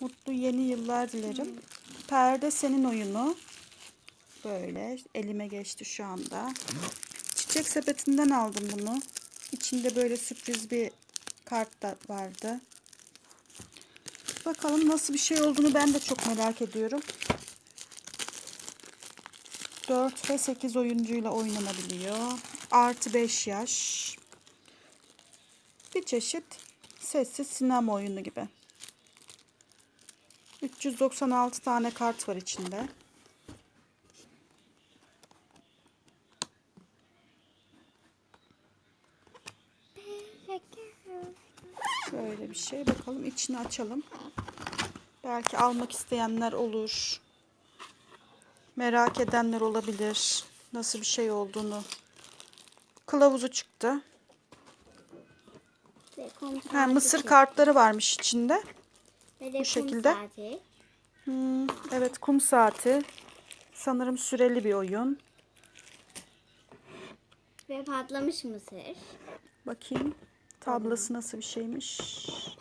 Mutlu yeni yıllar dilerim. Perde senin oyunu. Böyle elime geçti şu anda. Çiçek sepetinden aldım bunu. İçinde böyle sürpriz bir kart da vardı. Bakalım nasıl bir şey olduğunu ben de çok merak ediyorum. 4 ve 8 oyuncuyla oynanabiliyor. Artı 5 yaş. Bir çeşit sessiz sinema oyunu gibi. 396 tane kart var içinde. Böyle bir şey. Bakalım içini açalım. Belki almak isteyenler olur. Merak edenler olabilir. Nasıl bir şey olduğunu. Kılavuzu çıktı. Ha, mısır kartları varmış içinde. De bu şekilde. saati. Hmm, evet kum saati. Sanırım süreli bir oyun. Ve patlamış mısır. Bakayım tablası nasıl bir şeymiş.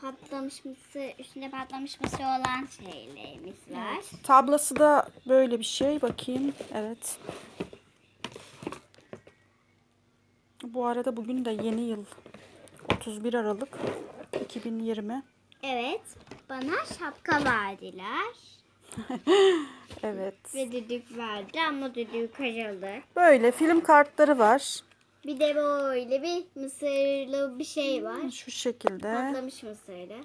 Patlamış mısır, üstünde patlamış mısır olan şeylerimiz var. Tablası da böyle bir şey. Bakayım. Evet. Bu arada bugün de yeni yıl. 31 Aralık 2020. Evet, bana şapka verdiler. Evet. Ve düdük verdi ama düdüğü kırıldı. Böyle film kartları var. Bir de böyle bir mısırlı bir şey var. Şu şekilde. Patlamış mısırlı.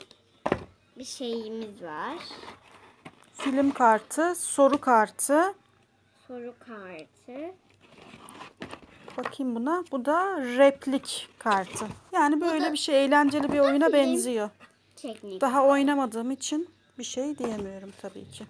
Bir şeyimiz var. Film kartı, soru kartı. Soru kartı. Bakayım buna. Bu da replik kartı. Yani böyle da- bir şey eğlenceli bir oyuna benziyor. Teknik. Daha oynamadığım için bir şey diyemiyorum tabii ki.